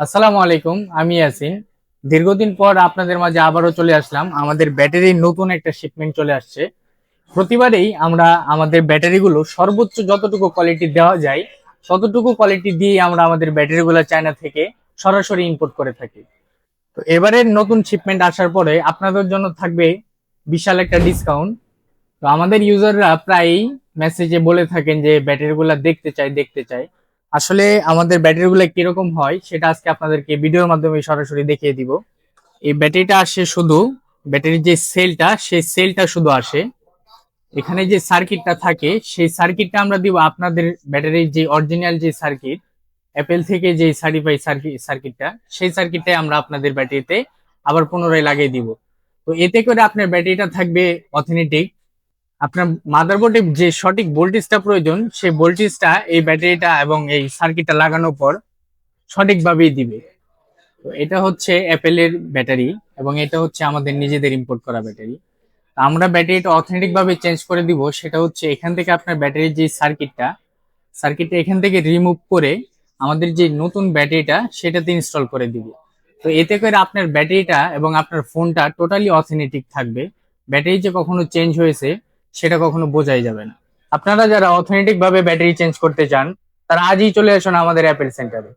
আসসালামু আলাইকুম, আমি ইয়াসিন। দীর্ঘদিন পর আপনাদের মাঝে আবারও চলে আসলাম। আমাদের ব্যাটারির নতুন একটা শিপমেন্ট চলে আসছে। প্রতিবারেই আমরা আমাদের ব্যাটারিগুলো সর্বোচ্চ যতটুকু কোয়ালিটি দেওয়া যায়, ততটুকু কোয়ালিটি দিয়ে আমরা আমাদের ব্যাটারিগুলো চায়না থেকে সরাসরি ইম্পোর্ট করে থাকি। তো এবারের নতুন শিপমেন্ট আসার পরে আপনাদের জন্য থাকবে বিশাল একটা ডিসকাউন্ট তো আমাদের ইউজাররা প্রায়ই মেসেজে বলে থাকেন যে ব্যাটারিগুলো দেখতে চাই দেখতে চাই আসলে আমাদের ব্যাটারিগুলো কীরকম হয়, সেটা আজকে আপনাদেরকে ভিডিওর মাধ্যমে সরাসরি দেখিয়ে দিব। এই ব্যাটারিটা আসে শুধু, ব্যাটারির যে সেলটা, সেই সেলটা শুধু আসে। এখানে যে সার্কিটটা থাকে, সেই সার্কিটটা আমরা দিব আপনাদের ব্যাটারির যে অরিজিনাল যে সার্কিট অ্যাপেল থেকে যে সার্টিফাই সার্কিট সার্কিটটা, সেই সার্কিটটাই আমরা আপনাদের ব্যাটারিতে আবার পুনরায় লাগিয়ে দিব। তো এতে করে আপনার ব্যাটারিটা থাকবে অথেন্টিক আপনার মাদারবোর্ডে যে সঠিক ভোল্টেজটা প্রয়োজন, সেই ভোল্টেজটা এই ব্যাটারিটা এবং এই সার্কিটটা লাগানোর পর সঠিকভাবেই দিবে। তো এটা হচ্ছে অ্যাপেলের ব্যাটারি এবং এটা হচ্ছে আমাদের নিজেদের ইম্পোর্ট করা ব্যাটারি। আমরা ব্যাটারিটা অথেন্টিক ভাবে চেঞ্জ করে দিব, সেটা হচ্ছে এখান থেকে আপনার ব্যাটারির যে সার্কিটটা সার্কিটটা এখান থেকে রিমুভ করে আমাদের যে নতুন ব্যাটারিটা, সেটাতে ইনস্টল করে দিব। তো এতে করে আপনার ব্যাটারিটা এবং আপনার ফোনটা টোটালি অথেন্টিক থাকবে। ব্যাটারি যে কখনো চেঞ্জ হয়েছে সেটা কখনো বোঝাই যাবে না। আপনারা যারা অথেন্টিক ভাবে ব্যাটারি চেঞ্জ করতে চান, তারা আজই চলে আসুন আমাদের অ্যাপেল সেন্টারে